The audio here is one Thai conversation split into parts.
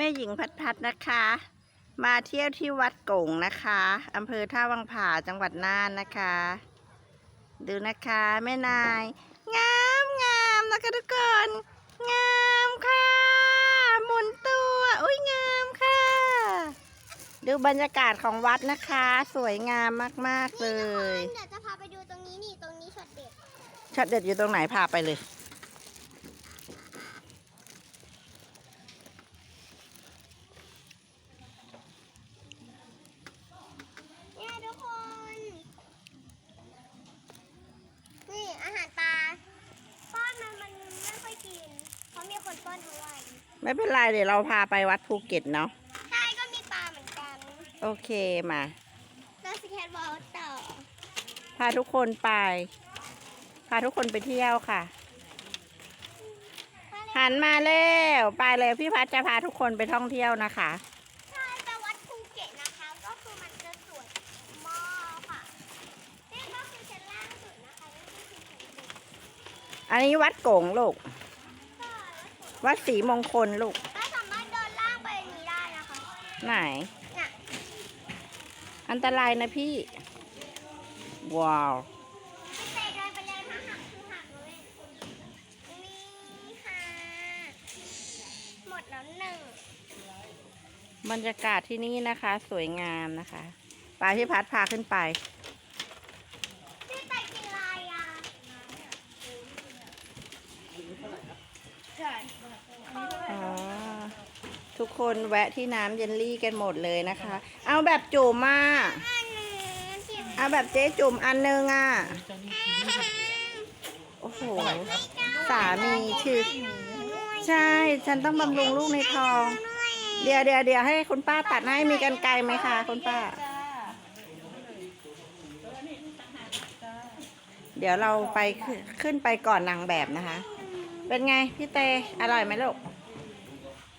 แม่หญิงพัดพัดนะคะ มาเที่ยวที่วัดโก่งนะคะอำเภอท่าวังผาจังหวัดน่านนะคะ ดูนะคะแม่นาย งามงามนะคะทุกคนงามค่ะ หมุนตัวอุ้ยงามค่ะ ดูบรรยากาศของวัดนะคะ สวยงามมาก ๆ เลย เดี๋ยวจะพาไปดูตรงนี้นี่ตรงนี้ช็อตเด็ดช็อตเด็ดอยู่ตรงไหนพาไปเลย เนี่ยทุกคน นี่อาหารปลาป้อนมันมันไม่ค่อย กิน เพราะมีคนป้อนทั้งวันไม่เป็นไรเดี๋ยวเราพาไปวัดภูเก็ตเนาะใช่ก็มีปลาเหมือนกันโอเคมาแล้วสเก็ตบอร์ดต่อ พาทุกคนไป พาทุกคนไปเที่ยวค่ะ หันมาเร็วไปเลยพี่พัดจะพาทุกคนไปท่องเที่ยวนะคะ ใช่แต่วัดภูเก็ตนะคะ ก็คือมันจะสวยมากค่ะนี่ก็คือชั้นล่างสุดนะคะนี่ก็คือชั้นบนอันนี้วัดโกงลูกใช่ วัดภูวัดศรีมงคลลูกถ้าสามารถเดินล่างไปนี้ได้นะคะ ไหน เนี่ย อันตรายนะพี่ ว้าว พี่เตเดินไปเลยถ้าหักคือหักเลยนี่ค่ะ หมดแล้วหนึ่งบรรยากาศที่นี่นะคะ สวยงามนะคะไปพี่พัดพาขึ้นไป พี่เตกินอะไรอะ อ๋อทุกคนแวะที่น้ำเยลลี่กันหมดเลยนะคะ เอาแบบจุ่มอะอันนี้กินเอาแบบเจ๊จุ่มอันนึงอะ โอ้โห สามีชื่อ ใช่ ฉันต้องบำรุงลูกในท้อง เดี๋ยวเดี๋ยวเดี๋ยวให้คุณป้าตัดให้มีกันไกลไหมคะคุณป้า เดี๋ยวเราไปขึ้นไปก่อนนางแบบนะคะ เป็นไงพี่เตอร่อยไหมลูก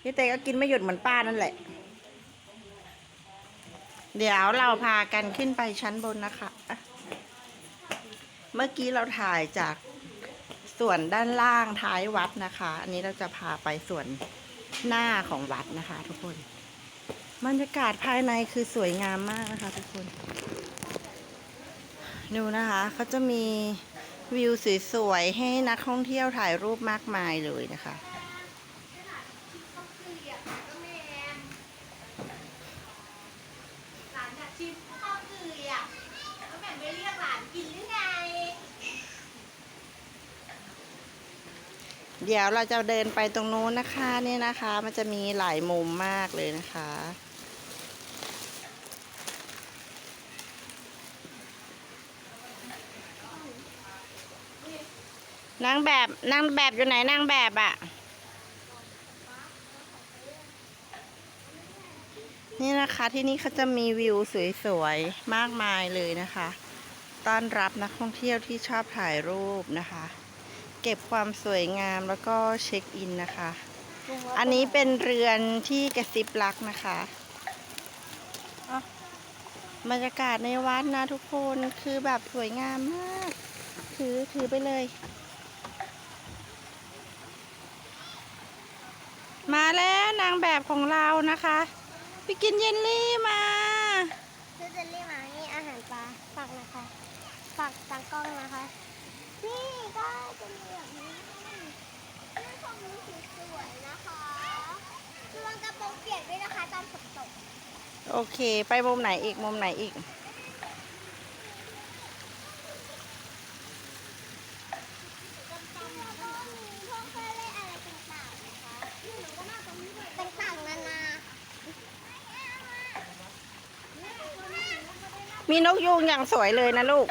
พี่เตก็กินไม่หยุดเหมือนป้านั่นแหละ เดี๋ยวเราพากันขึ้นไปชั้นบนนะคะ เมื่อกี้เราถ่ายจากส่วนด้านล่างท้ายวัดนะคะ อันนี้เราจะพาไปส่วนหน้าของวัดนะคะ ทุกคน บรรยากาศภายในคือสวยงามมากนะคะ ทุกคน ดูนะคะเขาจะมี วิวสวยๆ ให้นักท่องเที่ยวถ่ายรูปมากมายเลยนะคะหลานอยากชิมข้าวเกลือก็แบ่งไปเรียกหลานกินหรือไงเดี๋ยวเราจะเดินไปตรงนู้นนะคะ นี่นะคะ มันจะมีหลายมุมมากเลยนะคะ นางแบบนางแบบอยู่ไหนนางแบบอะ่ะ นี่นะคะที่นี่เขาจะมีวิวสวยๆ มากมายเลยนะคะ ต้อนรับนักท่องเที่ยวที่ชอบถ่ายรูปนะคะ เก็บความสวยงามแล้วก็เช็คอินนะคะ อันนี้เป็นเรือนที่กระซิบรักนะคะะบรรยากาศในวัดนะทุกคนคือแบบสวยงามมาก ถือถือไปเลย มาแล้วนางแบบของเรานะคะไปกินเยลลี่มาซื้อเจลลี่มานี่อาหารปลาฝากนะคะฝากตากล้องนะคะ นี่ก็จะมีแบบนี้นี่ของมือสวยๆนะคะระวังกระโปรงเปียกด้วยนะคะตอนฝนตก โอเค ไปมุมไหนอีกมุมไหนอีก แล้วก็มีพวกเครื่องเล่นอะไรต่างๆนะคะต่างๆนานา มีนกยูงอย่างสวยเลยนะลูก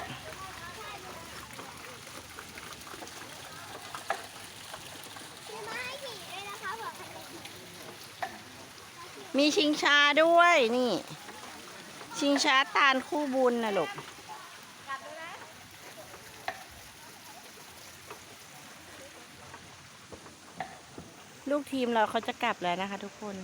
มีชิงช้าด้วยนี่ ชิงช้าตาลคู่บุญนะลูกลูกทีมเราเขาจะกลับแล้วนะคะทุกคน